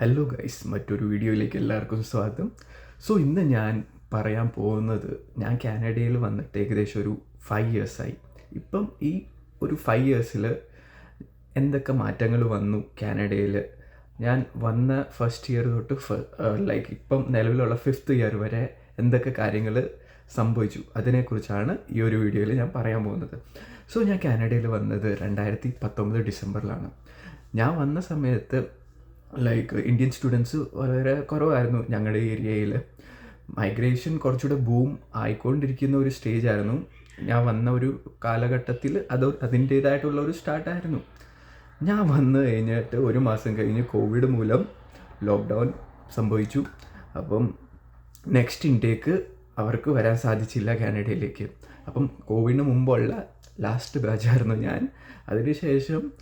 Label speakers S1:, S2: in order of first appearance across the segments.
S1: Hello guys മറ്റൊരു വീഡിയോയിലേക്ക് എല്ലാവർക്കും സ്വാഗതം. സോ ഇന്ന് ഞാൻ പറയാൻ പോകുന്നത് ഞാൻ കാനഡയിൽ വന്നിട്ട് ഏകദേശം ഒരു ഫൈവ് ഇയേഴ്സായി ഇപ്പം ഈ ഒരു ഫൈവ് ഇയേഴ്സിൽ എന്തൊക്കെ മാറ്റങ്ങൾ വന്നു കാനഡയിൽ? ഞാൻ വന്ന ഫസ്റ്റ് ഇയർ തൊട്ട് ലൈക്ക് ഇപ്പം നിലവിലുള്ള ഫിഫ്ത്ത് ഇയർ വരെ എന്തൊക്കെ കാര്യങ്ങൾ സംഭവിച്ചു? അതിനെക്കുറിച്ചാണ് ഈ ഒരു വീഡിയോയിൽ ഞാൻ പറയാൻ പോകുന്നത്. സോ ഞാൻ കാനഡയിൽ വന്നത് രണ്ടായിരത്തി പത്തൊമ്പത് ഡിസംബറിലാണ്. ഞാൻ വന്ന സമയത്ത് ലൈക്ക് ഇന്ത്യൻ സ്റ്റുഡൻസ് വളരെ കുറവായിരുന്നു ഞങ്ങളുടെ ഏരിയയിൽ. മൈഗ്രേഷൻ കുറച്ചുകൂടെ ബൂം ആയിക്കൊണ്ടിരിക്കുന്ന ഒരു സ്റ്റേജ് ആയിരുന്നു. ഞാൻ വന്ന ഒരു കാലഘട്ടത്തിൽ അത് അതിന്റേതായിട്ടുള്ള ഒരു സ്റ്റാർട്ടായിരുന്നു ഞാൻ വന്നു കഴിഞ്ഞിട്ട് ഒരു മാസം കഴിഞ്ഞ് കോവിഡ് മൂലം ലോക്ക്ഡൗൺ സംഭവിച്ചു. അപ്പം നെക്സ്റ്റ് ഇൻടേക്ക് അവർക്ക് വരാൻ സാധിച്ചില്ല കാനഡയിലേക്ക്. അപ്പം കോവിഡിന് മുമ്പുള്ള ലാസ്റ്റ് ബാച്ചായിരുന്നു ഞാൻ. അതിനുശേഷം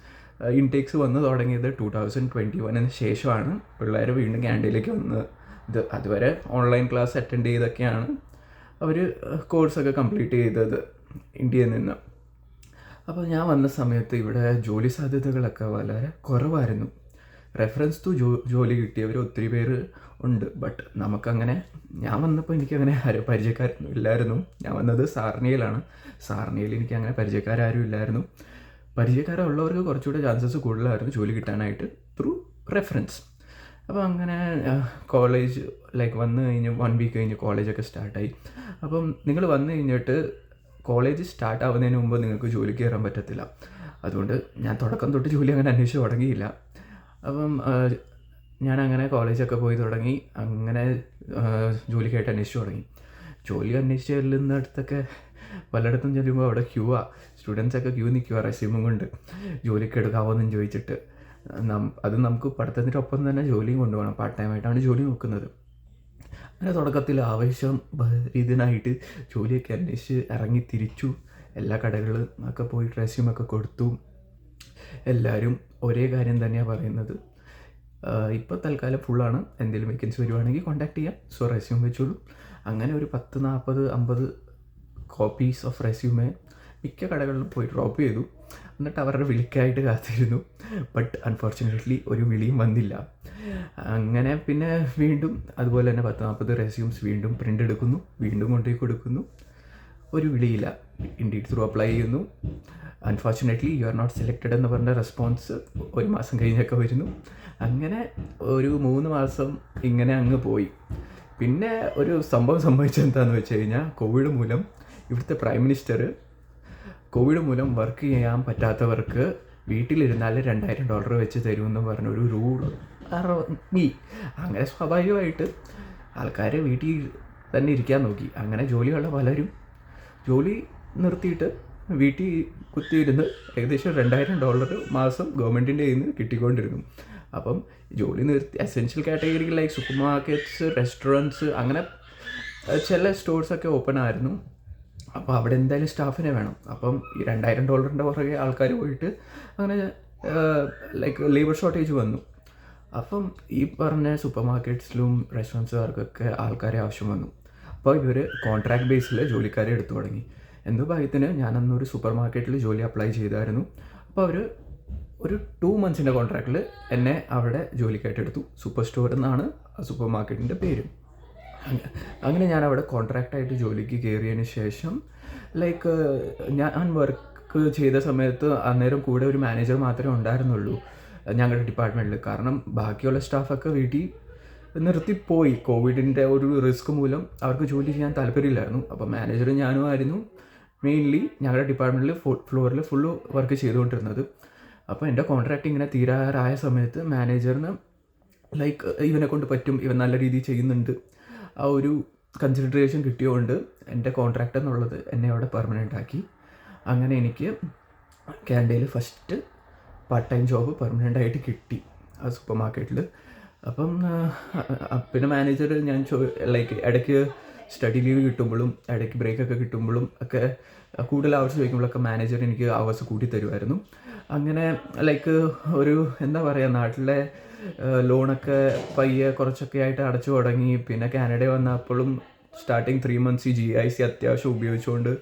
S1: ഇൻടേക്സ് വന്ന് തുടങ്ങിയത് ടു തൗസൻഡ് ട്വന്റി വണ്ണിന് ശേഷമാണ് പിള്ളേർ വീണ്ടും ക്യാന്റീനിലേക്ക് വന്നത്. ഇത് അതുവരെ ഓൺലൈൻ ക്ലാസ് അറ്റൻഡ് ചെയ്തൊക്കെയാണ് അവർ കോഴ്സൊക്കെ കംപ്ലീറ്റ് ചെയ്തത് ഇന്ത്യയിൽ നിന്ന്. അപ്പോൾ ഞാൻ വന്ന സമയത്ത് ഇവിടെ ജോലി സാധ്യതകളൊക്കെ വളരെ കുറവായിരുന്നു. റെഫറൻസ് ടു ജോ ജോലി കിട്ടിയവർ ഒത്തിരി പേര് ഉണ്ട്. ബട്ട് നമുക്കങ്ങനെ ഞാൻ വന്നപ്പോൾ എനിക്കങ്ങനെ ആരും പരിചയക്കാരൊന്നും ഇല്ലായിരുന്നു. ഞാൻ വന്നത് സാർണിയിലാണ് സാർണിയിൽ എനിക്ക് അങ്ങനെ പരിചയക്കാരും ഇല്ലായിരുന്നു. പരിചയക്കാരുള്ളവർക്ക് കുറച്ചുകൂടെ ചാൻസസ് കൂടുതലായിരുന്നു ജോലി കിട്ടാനായിട്ട് ത്രൂ റെഫറൻസ് അപ്പോൾ അങ്ങനെ കോളേജ് ലൈക്ക് വന്നു കഴിഞ്ഞ് വൺ വീക്ക് കഴിഞ്ഞ് കോളേജൊക്കെ സ്റ്റാർട്ടായി അപ്പം നിങ്ങൾ വന്നു കഴിഞ്ഞിട്ട് കോളേജ് സ്റ്റാർട്ട് ആവുന്നതിന് മുമ്പ് നിങ്ങൾക്ക് ജോലിക്ക് കയറാൻ പറ്റത്തില്ല. അതുകൊണ്ട് ഞാൻ തുടക്കം തൊട്ട് ജോലി അങ്ങനെ അന്വേഷിച്ച് തുടങ്ങിയില്ല. അപ്പം ഞാൻ അങ്ങനെ കോളേജൊക്കെ പോയി തുടങ്ങി. അങ്ങനെ ജോലിക്കായിട്ട് അന്വേഷിച്ച് തുടങ്ങി. ജോലി അന്വേഷിച്ച് ചെല്ലുന്നിടത്തൊക്കെ പലയിടത്തും ചെല്ലുമ്പോൾ അവിടെ ക്യൂ ആ. സ്റ്റുഡൻസൊക്കെ ക്യൂ നിൽക്കുക റെസ്യൂമും കൊണ്ട്. ജോലിക്ക് എടുക്കാമോന്നും ചോദിച്ചിട്ട്. നം അത് നമുക്ക് പഠിത്തത്തിന്റെ ഒപ്പം തന്നെ ജോലിയും കൊണ്ടുപോകണം. പാർട്ട് ടൈം ആയിട്ടാണ് ജോലി നോക്കുന്നത്. അങ്ങനെ തുടക്കത്തിൽ ആവേശം ഇതിനായിട്ട് ജോലിയൊക്കെ അന്വേഷിച്ച് ഇറങ്ങി തിരിച്ചു. എല്ലാ കടകളിലും ഒക്കെ പോയി റെസ്യൂമൊക്കെ കൊടുത്തു. എല്ലാവരും ഒരേ കാര്യം തന്നെയാണ് പറയുന്നത്. ഇപ്പോൾ തൽക്കാലം ഫുള്ളാണ് എന്തെങ്കിലും വേക്കൻസി വരുവാണെങ്കിൽ കോൺടാക്ട് ചെയ്യാം. സോ റെസ്യൂം വെച്ചോളൂ. അങ്ങനെ ഒരു പത്ത് നാൽപ്പത് അമ്പത് കോപ്പീസ് ഓഫ് റെസ്യൂമെ മിക്ക കടകളിലും പോയി ഡ്രോപ്പ് ചെയ്തു. എന്നിട്ട് അവരുടെ വിളിക്കായിട്ട് കാത്തിരുന്നു. ബട്ട് അൺഫോർച്ചുനേറ്റ്ലി ഒരു വിളിയും വന്നില്ല. അങ്ങനെ പിന്നെ വീണ്ടും അതുപോലെ തന്നെ പത്ത് നാൽപ്പത് റെസ്യൂംസ് വീണ്ടും പ്രിന്റ് എടുക്കുന്നു. വീണ്ടും കൊണ്ടുപോയി കൊടുക്കുന്നു. ഒരു വിളിയില്ല. ഇൻഡീഡ് ത്രൂ അപ്ലൈ ചെയ്യുന്നു. Unfortunately you are not selected എന്ന് പറഞ്ഞ റെസ്പോൺസ് ഒരു മാസം കഴിഞ്ഞൊക്കെ വരുന്നു. അങ്ങനെ ഒരു മൂന്ന് മാസം ഇങ്ങനെ അങ്ങ് പോയി. പിന്നെ ഒരു സംഭവം സംഭവിച്ചെന്താണെന്ന് വെച്ച് കഴിഞ്ഞാൽ കോവിഡ് മൂലം ഇവിടുത്തെ പ്രൈം മിനിസ്റ്റർ കോവിഡ് മൂലം വർക്ക് ചെയ്യാൻ പറ്റാത്തവർക്ക് വീട്ടിലിരുന്നാൽ രണ്ടായിരം ഡോളർ വെച്ച് തരുമെന്ന് പറഞ്ഞ ഒരു റൂൾ ഇറങ്ങി അങ്ങനെ സ്വാഭാവികമായിട്ട് ആൾക്കാർ വീട്ടിൽ തന്നെ ഇരിക്കാൻ നോക്കി. അങ്ങനെ ജോലിയുള്ള പലരും ജോലി നിർത്തിയിട്ട് വീട്ടിൽ കുത്തിയിരുന്ന് ഏകദേശം രണ്ടായിരം ഡോളർ മാസം ഗവൺമെന്റിന്റെ കയ്യിൽ നിന്ന് കിട്ടിക്കൊണ്ടിരുന്നു. അപ്പം ജോലി നിർത്തി essential category like supermarkets restaurants അങ്ങനെ ചില സ്റ്റോഴ്സൊക്കെ ഓപ്പൺ ആയിരുന്നു. അപ്പോൾ അവിടെ എന്തായാലും സ്റ്റാഫിനെ വേണം. അപ്പം ഈ രണ്ടായിരം ഡോളറിന്റെ പുറകെ ആൾക്കാർ പോയിട്ട് അങ്ങനെ ലൈക്ക് ലേബർ ഷോർട്ടേജ് വന്നു. അപ്പം ഈ പറഞ്ഞ സൂപ്പർ മാർക്കറ്റ്സിലും റെസ്റ്റോറന്റ്സുകാർക്കൊക്കെ ആൾക്കാരെ ആവശ്യം വന്നു. അപ്പോൾ ഇവർ കോൺട്രാക്ട് ബേസിൽ ജോലിക്കാരെ എടുത്തു തുടങ്ങി. എന്തോ ഭാഗ്യത്തിന് ഞാനന്നൊരു സൂപ്പർ മാർക്കറ്റിൽ ജോലി അപ്ലൈ ചെയ്തായിരുന്നു. അപ്പോൾ അവർ ഒരു ടു മന്ത്സിന്റെ കോൺട്രാക്റ്റിൽ എന്നെ അവിടെ ജോലിക്കായിട്ട് എടുത്തു. സൂപ്പർ സ്റ്റോർ എന്നാണ് സൂപ്പർ മാർക്കറ്റിന്റെ പേര്. അങ്ങനെ ഞാൻ അവിടെ കോൺട്രാക്റ്റായിട്ട് ജോലിക്ക് കയറിയതിന് ശേഷം ലൈക്ക് ഞാൻ വർക്ക് ചെയ്ത സമയത്ത് അന്നേരം കൂടെ ഒരു മാനേജർ മാത്രമേ ഉണ്ടായിരുന്നുള്ളൂ ഞങ്ങളുടെ ഡിപ്പാർട്ട്മെന്റിൽ കാരണം ബാക്കിയുള്ള സ്റ്റാഫൊക്കെ വീട്ടിൽ നിർത്തിപ്പോയി കോവിഡിന്റെ ഒരു റിസ്ക് മൂലം അവർക്ക് ജോലി ചെയ്യാൻ താല്പര്യമില്ലായിരുന്നു. അപ്പോൾ മാനേജറും ഞാനും ആയിരുന്നു മെയിൻലി ഞങ്ങളുടെ ഡിപ്പാർട്ട്മെന്റിൽ ഫ്ലോറിൽ ഫുള്ള് വർക്ക് ചെയ്തുകൊണ്ടിരുന്നത്. അപ്പോൾ എന്റെ കോൺട്രാക്റ്റ് ഇങ്ങനെ തീരാറായ സമയത്ത് മാനേജറിന് ലൈക്ക് ഇവനെ കൊണ്ട് പറ്റും ഇവൻ നല്ല രീതിയിൽ ചെയ്യുന്നുണ്ട്. ആ ഒരു കൺസിഡറേഷൻ കിട്ടിയതുകൊണ്ട് എന്റെ കോൺട്രാക്റ്റ് എന്നുള്ളത് എന്നെ അവിടെ പെർമനന്റ് ആക്കി. അങ്ങനെ എനിക്ക് കാനഡയിൽ first part time job permanent ആയിട്ട് കിട്ടി ആ സൂപ്പർ മാർക്കറ്റിൽ അപ്പം പിന്നെ മാനേജർ ഞാൻ ചോ ലൈക്ക് ഇടയ്ക്ക് സ്റ്റഡി ലീവ് കിട്ടുമ്പോഴും ഇടയ്ക്ക് ബ്രേക്കൊക്കെ കിട്ടുമ്പോഴും ഒക്കെ കൂടുതൽ അവേഴ്സ് ചോദിക്കുമ്പോഴൊക്കെ മാനേജർ എനിക്ക് അവേഴ്സ് കൂട്ടി തരുമായിരുന്നു അങ്ങനെ ലൈക്ക് ഒരു എന്താ പറയുക നാട്ടിലെ ലോണൊക്കെ പയ്യെ കുറച്ചൊക്കെ ആയിട്ട് അടച്ചു തുടങ്ങി. പിന്നെ കാനഡ വന്നപ്പോഴും starting three months G I C അത്യാവശ്യം ഉപയോഗിച്ചുകൊണ്ട്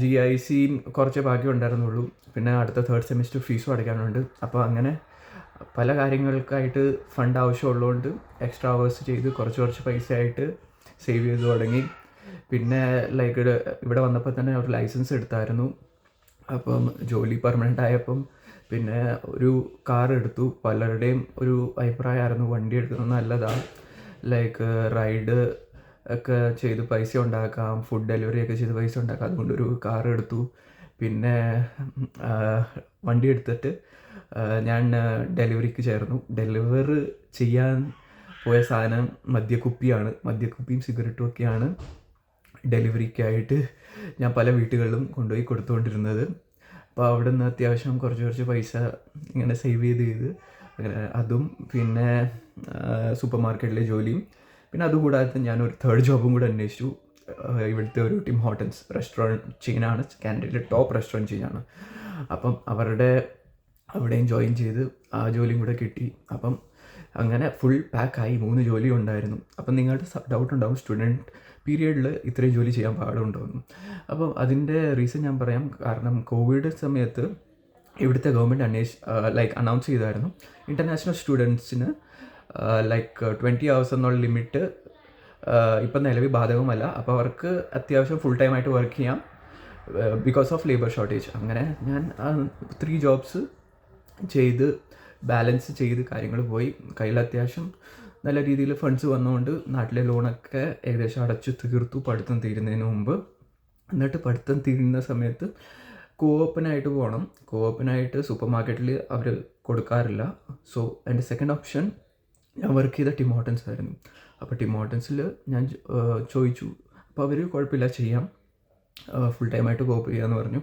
S1: ജി ഐ സി കുറച്ച് ബാക്കി ഉണ്ടായിരുന്നുള്ളൂ. പിന്നെ അടുത്ത തേർഡ് സെമിസ്റ്റർ ഫീസും അടയ്ക്കാനുണ്ട്. അപ്പോൾ അങ്ങനെ പല കാര്യങ്ങൾക്കായിട്ട് ഫണ്ട് ആവശ്യമുള്ളതുകൊണ്ട് എക്സ്ട്രാ അവേഴ്സ് ചെയ്ത് കുറച്ച് കുറച്ച് പൈസ ആയിട്ട് സേവ് ചെയ്ത് തുടങ്ങി. പിന്നെ ലൈക്ക് ഇവിടെ വന്നപ്പോൾ തന്നെ ഒരു ലൈസൻസ് എടുത്തായിരുന്നു. അപ്പം ജോലി പെർമനന്റ് ആയപ്പം പിന്നെ ഒരു കാർ എടുത്തു. പലരുടെയും ഒരു അഭിപ്രായമായിരുന്നു വണ്ടി എടുക്കുന്നത് നല്ലതാണ് ലൈക്ക് റൈഡ് ഒക്കെ ചെയ്ത് പൈസ ഉണ്ടാക്കാം ഫുഡ് ഡെലിവറി ഒക്കെ ചെയ്ത് പൈസ ഉണ്ടാക്കാം അതുകൊണ്ട് ഒരു കാർ എടുത്തു. പിന്നെ വണ്ടി എടുത്തിട്ട് ഞാൻ ഡെലിവറിക്ക് ചേർന്നു. ഡെലിവർ ചെയ്യാൻ പോയ സാധനം മദ്യക്കുപ്പിയാണ്. മദ്യക്കുപ്പിയും സിഗരറ്റും ഒക്കെയാണ് ഡെലിവറിക്കായിട്ട് ഞാൻ പല വീട്ടുകളിലും കൊണ്ടുപോയി കൊടുത്തുകൊണ്ടിരുന്നത്. അപ്പോൾ അവിടെ നിന്ന് അത്യാവശ്യം കുറച്ച് കുറച്ച് പൈസ ഇങ്ങനെ സേവ് ചെയ്ത് ചെയ്ത് അങ്ങനെ അതും പിന്നെ സൂപ്പർ മാർക്കറ്റിലെ ജോലിയും. പിന്നെ അതുകൂടാതെ ഞാനൊരു തേർഡ് ജോബും കൂടെ അന്വേഷിച്ചു. ഇവിടുത്തെ ഒരു ടിം ഹോട്ടൽസ് റെസ്റ്റോറന്റ് ചെയിനാണ് കാനഡയിലെ ടോപ്പ് റെസ്റ്റോറന്റ് ചെയിനാണ് അപ്പം അവരുടെ അവിടെയും ജോയിൻ ചെയ്ത് ആ ജോലിയും കൂടെ കിട്ടി. അപ്പം അങ്ങനെ ഫുൾ പാക്കായി മൂന്ന് ജോലി ഉണ്ടായിരുന്നു അപ്പം നിങ്ങളുടെ ഡൗട്ട് ഉണ്ടാവും സ്റ്റുഡന്റ് പീരിയഡിൽ ഇത്രയും ജോലി ചെയ്യാൻ പാടുണ്ടോയെന്ന് അപ്പം അതിന്റെ റീസൺ ഞാൻ പറയാം. കാരണം കോവിഡ് സമയത്ത് ഇവിടുത്തെ ഗവൺമെന്റ് അന്വേഷ ലൈക്ക് അനൗൺസ് ചെയ്തായിരുന്നു. ഇന്റർനാഷണൽ സ്റ്റുഡൻസിന് ലൈക്ക് ട്വന്റി അവേഴ്സ് എന്നുള്ള ലിമിറ്റ് ഇപ്പം നിലവിൽ ബാധകമല്ല അപ്പോൾ അവർക്ക് അത്യാവശ്യം ഫുൾ ടൈം ആയിട്ട് വർക്ക് ചെയ്യാം. ബിക്കോസ് ഓഫ് ലേബർ ഷോർട്ടേജ് അങ്ങനെ ഞാൻ ത്രീ ജോബ്സ് ചെയ്ത് ബാലൻസ് ചെയ്ത് കാര്യങ്ങൾ പോയി. കയ്യിൽ അത്യാവശ്യം നല്ല രീതിയിൽ ഫണ്ട്സ് വന്നുകൊണ്ട് നാട്ടിലെ ലോണൊക്കെ ഏകദേശം അടച്ചു തീർത്തു പഠിത്തം തീരുന്നതിന് മുമ്പ്. എന്നിട്ട് പഠിത്തം തീരുന്ന സമയത്ത് കോപ്പനായിട്ട് പോകണം കോപ്പനായിട്ട് സൂപ്പർ മാർക്കറ്റിൽ അവർ കൊടുക്കാറില്ല. സോ എന്റെ സെക്കൻഡ് ഓപ്ഷൻ ഞാൻ വർക്ക് ചെയ്ത ടിമോട്ടൻസ് ആയിരുന്നു. അപ്പോൾ ടിമോട്ടൻസിൽ ഞാൻ ചോദിച്ചു. അപ്പോൾ അവർ കുഴപ്പമില്ല ചെയ്യാം. ഫുൾ ടൈം ആയിട്ട് കോപ്പ് ചെയ്യാമെന്ന് പറഞ്ഞു.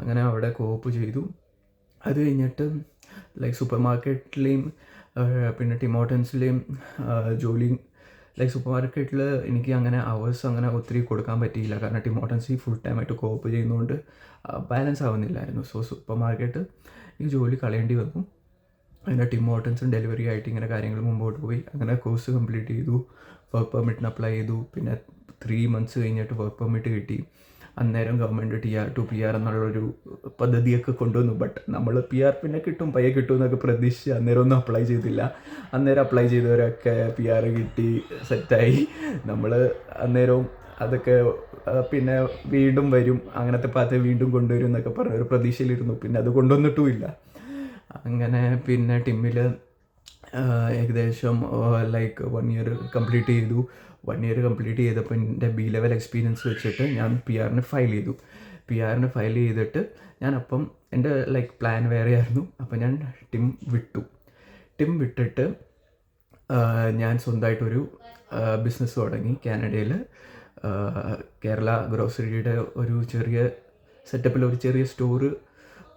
S1: അങ്ങനെ അവിടെ കോപ്പ് ചെയ്തു. അത് കഴിഞ്ഞിട്ട് ലൈക്ക് സൂപ്പർ മാർക്കറ്റിലെയും പിന്നെ ടിമോട്ടൻസിലെയും ജോലി ലൈക്ക് സൂപ്പർ മാർക്കറ്റിൽ എനിക്ക് അങ്ങനെ അവേഴ്സ് അങ്ങനെ ഒത്തിരി കൊടുക്കാൻ പറ്റിയില്ല. കാരണം ടിമോട്ടൻസി ഫുൾ ടൈമായിട്ട് കോപ്പ് ചെയ്യുന്നതുകൊണ്ട് ബാലൻസ് ആവുന്നില്ലായിരുന്നു. സോ സൂപ്പർ മാർക്കറ്റ് എനിക്ക് ജോലി കളയേണ്ടി വന്നു. അതിന്റെ ടിമോട്ടൻസും ഡെലിവറി ആയിട്ട് ഇങ്ങനെ കാര്യങ്ങൾ മുമ്പോട്ട് പോയി. അങ്ങനെ കോഴ്സ് കംപ്ലീറ്റ് ചെയ്തു. വർക്ക് പെർമിറ്റിന് അപ്ലൈ ചെയ്തു. പിന്നെ ത്രീ മന്ത്സ് കഴിഞ്ഞിട്ട് വർക്ക് പെർമിറ്റ് കിട്ടി. അന്നേരം government T R two P R എന്നുള്ളൊരു പദ്ധതിയൊക്കെ കൊണ്ടുവന്നു. ബട്ട് നമ്മൾ പി ആർ പിന്നെ കിട്ടും പയ്യെ കിട്ടും എന്നൊക്കെ പ്രതീക്ഷിച്ച് അന്നേരം ഒന്നും അപ്ലൈ ചെയ്തില്ല. അന്നേരം അപ്ലൈ ചെയ്തവരൊക്കെ പി ആർ കിട്ടി സെറ്റായി നമ്മൾ അന്നേരവും അതൊക്കെ പിന്നെ വീണ്ടും വരും. അങ്ങനത്തെ പാത്ത് വീണ്ടും കൊണ്ടുവരും എന്നൊക്കെ പറഞ്ഞ ഒരു പ്രതീക്ഷയിലിരുന്നു. പിന്നെ അത് കൊണ്ടുവന്നിട്ടുമില്ല അങ്ങനെ പിന്നെ ടിമ്മിൽ ഏകദേശം ലൈക്ക് വൺ ഇയർ കംപ്ലീറ്റ് ചെയ്തു. വൺ ഇയർ കംപ്ലീറ്റ് ചെയ്തപ്പോൾ എന്റെ ബി ലെവൽ എക്സ്പീരിയൻസ് വെച്ചിട്ട് ഞാൻ പി ആറിന് ഫയൽ ചെയ്തു. പി ആറിന് ഫയൽ ചെയ്തിട്ട് ഞാൻ അപ്പം എന്റെ ലൈക്ക് പ്ലാൻ വേറെ ആയിരുന്നു. അപ്പം ഞാൻ ടിം വിട്ടു. ടിം വിട്ടിട്ട് ഞാൻ സ്വന്തമായിട്ടൊരു ബിസിനസ് തുടങ്ങി കാനഡയിൽ കേരള ഗ്രോസറിയുടെ ഒരു ചെറിയ സെറ്റപ്പിൽ ഒരു ചെറിയ സ്റ്റോറ്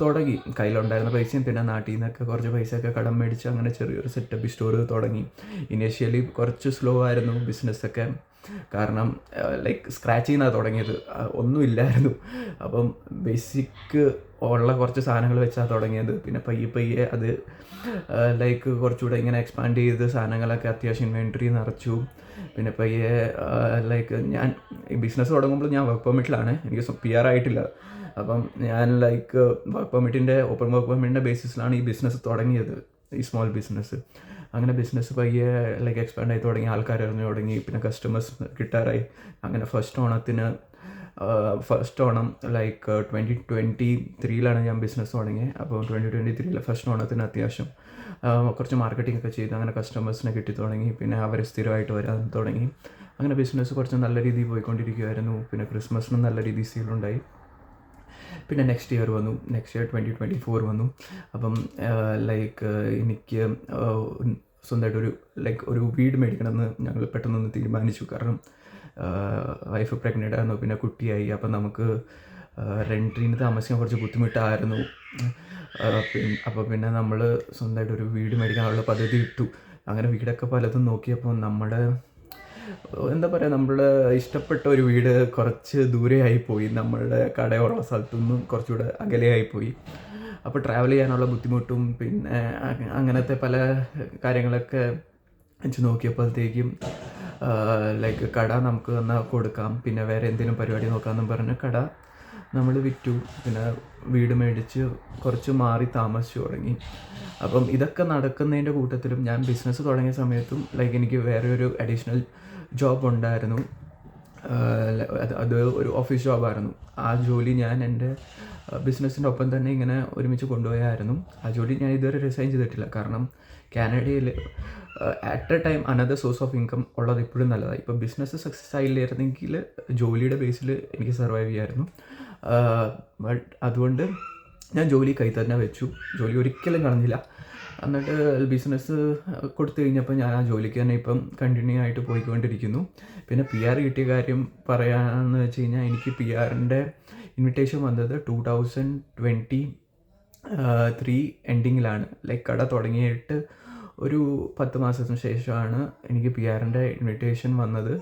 S1: തുടങ്ങി. കയ്യിലുണ്ടായിരുന്ന പൈസയും പിന്നെ നാട്ടിൽ നിന്നൊക്കെ കുറച്ച് പൈസയൊക്കെ കടം മേടിച്ച് അങ്ങനെ ചെറിയൊരു സെറ്റപ്പ് സ്റ്റോർ തുടങ്ങി. ഇനീഷ്യലി കുറച്ച് സ്ലോ ആയിരുന്നു ബിസിനസ്സൊക്കെ കാരണം ലൈക്ക് സ്ക്രാച്ച് ചെയ്യുന്നതാണ് തുടങ്ങിയത്. ഒന്നുമില്ലായിരുന്നു അപ്പം ബേസിക് ഉള്ള കുറച്ച് സാധനങ്ങൾ വെച്ചാണ് തുടങ്ങിയത്. പിന്നെ പയ്യെ പയ്യെ അത് ലൈക്ക് കുറച്ചുകൂടെ ഇങ്ങനെ എക്സ്പാൻഡ് ചെയ്ത് സാധനങ്ങളൊക്കെ അത്യാവശ്യം ഇൻവെൻട്രി നിറച്ചു. പിന്നെ പയ്യെ ലൈക്ക് ഞാൻ ബിസിനസ് തുടങ്ങുമ്പോൾ ഞാൻ വർക്ക് പെർമിറ്റിലാണ് എനിക്ക് പി ആർ ആയിട്ടില്ല. അപ്പം ഞാൻ ലൈക്ക് വർക്ക് പെർമിറ്റിന്റെ ഓപ്പൺ വർക്ക് പെർമിറ്റിന്റെ ബേസിസിലാണ് ഈ ബിസിനസ് തുടങ്ങിയത് ഈ സ്മോൾ ബിസിനസ് അങ്ങനെ ബിസിനസ് പയ്യെ ലൈക്ക് എക്സ്പാൻഡ് ആയി തുടങ്ങി ആൾക്കാർ ഇറങ്ങി തുടങ്ങി പിന്നെ കസ്റ്റമേഴ്സ് കിട്ടാറായി. അങ്ങനെ ഫസ്റ്റ് ഓണത്തിന് first Onam like twenty twenty ത്രീയിലാണ് ഞാൻ ബിസിനസ് തുടങ്ങിയത് അപ്പോൾ ട്വന്റി ട്വന്റി ത്രീയിലെ ഫസ്റ്റ് ഓണത്തിന് അത്യാവശ്യം കുറച്ച് മാർക്കറ്റിംഗ് ഒക്കെ ചെയ്ത് അങ്ങനെ കസ്റ്റമേഴ്സിനെ കിട്ടി തുടങ്ങി. പിന്നെ അവർ സ്ഥിരമായിട്ട് വരാൻ തുടങ്ങി. അങ്ങനെ ബിസിനസ് കുറച്ച് നല്ല രീതിയിൽ പോയിക്കൊണ്ടിരിക്കുമായിരുന്നു പിന്നെ ക്രിസ്മസിനും നല്ല രീതിയിൽ സീലുണ്ടായി പിന്നെ നെക്സ്റ്റ് ഇയർ വന്നു. Next year twenty twenty four വന്നു. അപ്പം ലൈക്ക് എനിക്ക് സ്വന്തമായിട്ടൊരു ലൈക്ക് ഒരു വീട് മേടിക്കണമെന്ന് ഞങ്ങൾ പെട്ടെന്നൊന്ന് തീരുമാനിച്ചു. കാരണം വൈഫ് പ്രഗ്നന്റ് ആയിരുന്നു പിന്നെ കുട്ടിയായി. അപ്പം നമുക്ക് റെന്റിന് താമസിക്കാൻ കുറച്ച് ബുദ്ധിമുട്ടായിരുന്നു. അപ്പോൾ പിന്നെ നമ്മൾ സ്വന്തമായിട്ടൊരു വീട് മേടിക്കാനുള്ള പദ്ധതി ഇട്ടു. അങ്ങനെ വീടൊക്കെ പലതും നോക്കിയപ്പോൾ നമ്മുടെ എന്താ പറയുക നമ്മൾ ഇഷ്ടപ്പെട്ട ഒരു വീട് കുറച്ച് ദൂരെയായി പോയി. നമ്മളുടെ കടയുള്ള സ്ഥലത്തു നിന്നും കുറച്ചുകൂടെ അകലെയായി പോയി. അപ്പോൾ ട്രാവൽ ചെയ്യാനുള്ള ബുദ്ധിമുട്ടും പിന്നെ അങ്ങനത്തെ പല കാര്യങ്ങളൊക്കെ വെച്ച് നോക്കിയപ്പോഴത്തേക്കും ലൈക്ക് കട നമുക്ക് എന്നാൽ കൊടുക്കാം. പിന്നെ വേറെ എന്തെങ്കിലും പരിപാടി നോക്കാമെന്നും പറഞ്ഞ് കട നമ്മൾ വിറ്റു. പിന്നെ വീട് മേടിച്ച് കുറച്ച് മാറി താമസിച്ചു തുടങ്ങി. അപ്പം ഇതൊക്കെ നടക്കുന്നതിന്റെ കൂട്ടത്തിലും ഞാൻ ബിസിനസ് തുടങ്ങിയ സമയത്തും ലൈക്ക് എനിക്ക് വേറെ ഒരു അഡീഷണൽ ജോബ് ഉണ്ടായിരുന്നു അത് ഒരു ഓഫീസ് ജോബായിരുന്നു ആ ജോലി ഞാൻ എന്റെ ബിസിനസ്സിന്റെ ഒപ്പം തന്നെ ഇങ്ങനെ ഒരുമിച്ച് കൊണ്ടുപോയായിരുന്നു. ആ ജോലി ഞാൻ ഇതുവരെ റിസൈൻ ചെയ്തിട്ടില്ല. കാരണം കാനഡയിൽ at a time another source of income ഉള്ളത് ഇപ്പോഴും നല്ലതാണ് ഇപ്പോൾ ബിസിനസ് സക്സസ് ആയില്ലായിരുന്നെങ്കിൽ ജോലിയുടെ ബേസിൽ എനിക്ക് സർവൈവ് ചെയ്യായിരുന്നു. ബട്ട് അതുകൊണ്ട് ഞാൻ ജോലി കൈ തന്നെ വെച്ചു. ജോലി ഒരിക്കലും കളഞ്ഞില്ല എന്നിട്ട് ബിസിനസ് കൊടുത്തു കഴിഞ്ഞപ്പോൾ ഞാൻ ആ ജോലിക്ക് തന്നെ ഇപ്പം കണ്ടിന്യൂ ആയിട്ട് പോയിക്കൊണ്ടിരിക്കുന്നു. പിന്നെ പി ആർ കിട്ടിയ കാര്യം പറയാമെന്ന് വെച്ച് കഴിഞ്ഞാൽ എനിക്ക് പി ആറിന്റെ ഇൻവിറ്റേഷൻ വന്നത് ടു തൗസൻഡ് ട്വന്റി ത്രീ എൻഡിങ്ങിലാണ് ലൈക്ക് കട തുടങ്ങിയിട്ട് ഒരു പത്ത് മാസത്തിന് ശേഷമാണ് എനിക്ക് പി ആറിന്റെ ഇൻവിറ്റേഷൻ വന്നത്.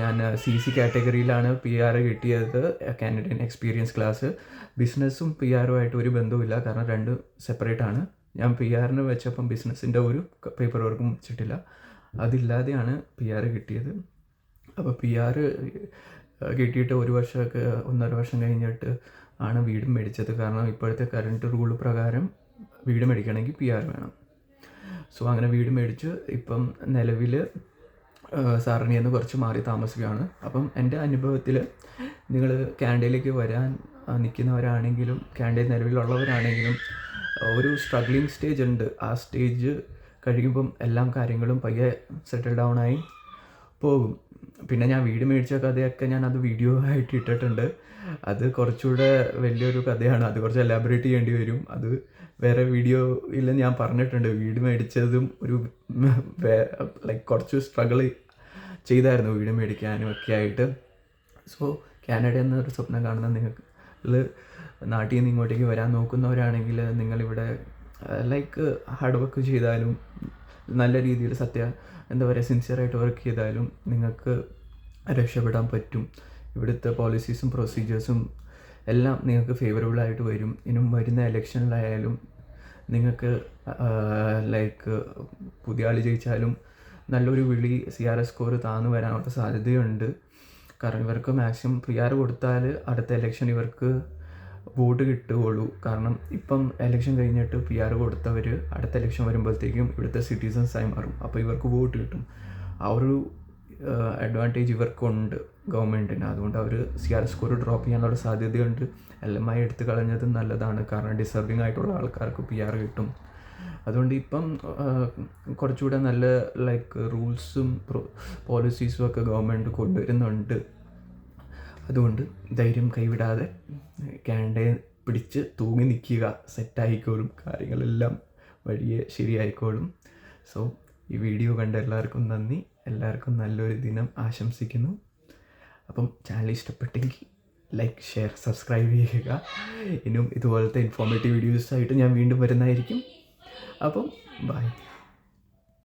S1: ഞാൻ സി സി കാറ്റഗറിയിലാണ് പി ആർ കിട്ടിയത് കാനഡിയൻ എക്സ്പീരിയൻസ് ക്ലാസ് ബിസിനസ്സും പി ആറുമായിട്ട് ഒരു ബന്ധവുമില്ല കാരണം രണ്ട് സെപ്പറേറ്റ് ആണ് ഞാൻ പി ആറിന് വെച്ചപ്പം ബിസിനസ്സിന്റെ ഒരു പേപ്പർ വർക്കും വെച്ചിട്ടില്ല. അതില്ലാതെയാണ് പി ആർ കിട്ടിയത്. അപ്പോൾ പി ആർ കിട്ടിയിട്ട് ഒരു വർഷമൊക്കെ ഒന്നര വർഷം കഴിഞ്ഞിട്ട് ആണ് വീട് മേടിച്ചത്. കാരണം ഇപ്പോഴത്തെ കറണ്ട് റൂൾ പ്രകാരം വീട് മേടിക്കണമെങ്കിൽ പി ആർ വേണം. സോ അങ്ങനെ വീട് മേടിച്ച് ഇപ്പം നിലവിൽ സാറിനിൽ നിന്ന് കുറച്ച് മാറി താമസിക്കുകയാണ്. അപ്പം എന്റെ അനുഭവത്തിൽ നിങ്ങൾ കാനഡയിലേക്ക് വരാൻ നിൽക്കുന്നവരാണെങ്കിലും കാനഡയിൽ നിലവിലുള്ളവരാണെങ്കിലും ഒരു സ്ട്രഗ്ലിംഗ് സ്റ്റേജ് ഉണ്ട്. ആ സ്റ്റേജ് കഴിയുമ്പം എല്ലാം കാര്യങ്ങളും പയ്യെ സെറ്റിൽ ഡൗൺ ആയി പോകും. പിന്നെ ഞാൻ വീട് മേടിച്ച കഥയൊക്കെ ഞാൻ അത് വീഡിയോ ആയിട്ട് ഇട്ടിട്ടുണ്ട്. അത് കുറച്ചുകൂടെ വലിയൊരു കഥയാണ്. അത് കുറച്ച് എലാബറേറ്റ് ചെയ്യേണ്ടി വരും. അത് വേറെ വീഡിയോയിൽ ഞാൻ പറഞ്ഞിട്ടുണ്ട്. വീട് മേടിച്ചതും ഒരു ലൈക്ക് കുറച്ച് സ്ട്രഗിൾ ചെയ്തായിരുന്നു വീട് മേടിക്കാനും ഒക്കെ ആയിട്ട് സോ കാനഡ എന്നൊരു സ്വപ്നം കാണുന്ന നിങ്ങൾ നാട്ടിൽ നിന്ന് ഇങ്ങോട്ടേക്ക് വരാൻ നോക്കുന്നവരാണെങ്കിൽ നിങ്ങളിവിടെ ലൈക്ക് ഹാർഡ് വർക്ക് ചെയ്താലും നല്ല രീതിയിൽ സത്യ എന്താ പറയുക സിൻസിയറായിട്ട് വർക്ക് ചെയ്താലും നിങ്ങൾക്ക് രക്ഷപ്പെടാൻ പറ്റും. ഇവിടുത്തെ പോളിസീസും പ്രൊസീജിയേഴ്സും എല്ലാം നിങ്ങൾക്ക് ഫേവറബിൾ ആയിട്ട് വരും. ഇനി വരുന്ന ഇലക്ഷനിലായാലും നിങ്ങൾക്ക് ലൈക്ക് പുതിയ ആൾ ജയിച്ചാലും നല്ലൊരു വിളി സി ആർ എസ് സ്കോർ താന്നു വരാനുള്ള സാധ്യതയുണ്ട്. കാരണം ഇവർക്ക് മാക്സിമം പി ആർ കൊടുത്താൽ അടുത്ത ഇലക്ഷൻ ഇവർക്ക് വോട്ട് കിട്ടുകയുള്ളൂ. കാരണം ഇപ്പം ഇലക്ഷൻ കഴിഞ്ഞിട്ട് പി ആർ കൊടുത്തവർ അടുത്ത ഇലക്ഷൻ വരുമ്പോഴത്തേക്കും ഇവിടുത്തെ സിറ്റിസൺസ് ആയി മാറും. അപ്പോൾ ഇവർക്ക് വോട്ട് കിട്ടും. ആ ഒരു അഡ്വാന്റേജ് ഇവർക്കുണ്ട് ഗവൺമെന്റിന് അതുകൊണ്ട് അവർ സി ആർ സ്കോർ ഡ്രോപ്പ് ചെയ്യാനുള്ള സാധ്യതയുണ്ട്. എൽ എം എടുത്ത് കളഞ്ഞത് നല്ലതാണ്. കാരണം ഡിസർവിങ് ആയിട്ടുള്ള ആൾക്കാർക്ക് പി ആർ കിട്ടും. അതുകൊണ്ട് ഇപ്പം കുറച്ചുകൂടെ നല്ല ലൈക്ക് റൂൾസും പോളിസീസും ഒക്കെ ഗവൺമെന്റ് കൊണ്ടുവരുന്നുണ്ട്. അതുകൊണ്ട് ധൈര്യം കൈവിടാതെ കാനഡയെ പിടിച്ച് തൂങ്ങി നിൽക്കുക സെറ്റായിക്കോളും കാര്യങ്ങളെല്ലാം വഴിയെ ശരിയായിക്കോളും. സോ ഈ വീഡിയോ കണ്ട എല്ലാവർക്കും നന്ദി. എല്ലാവർക്കും നല്ലൊരു ദിനം ആശംസിക്കുന്നു. അപ്പം ചാനൽ ഇഷ്ടപ്പെട്ടെങ്കിൽ ലൈക്ക് ഷെയർ സബ്സ്ക്രൈബ് ചെയ്യുക. ഇനിയും ഇതുപോലത്തെ ഇൻഫോർമേറ്റീവ് വീഡിയോസായിട്ട് ഞാൻ വീണ്ടും വരുന്നതായിരിക്കും. അപ്പം ബൈ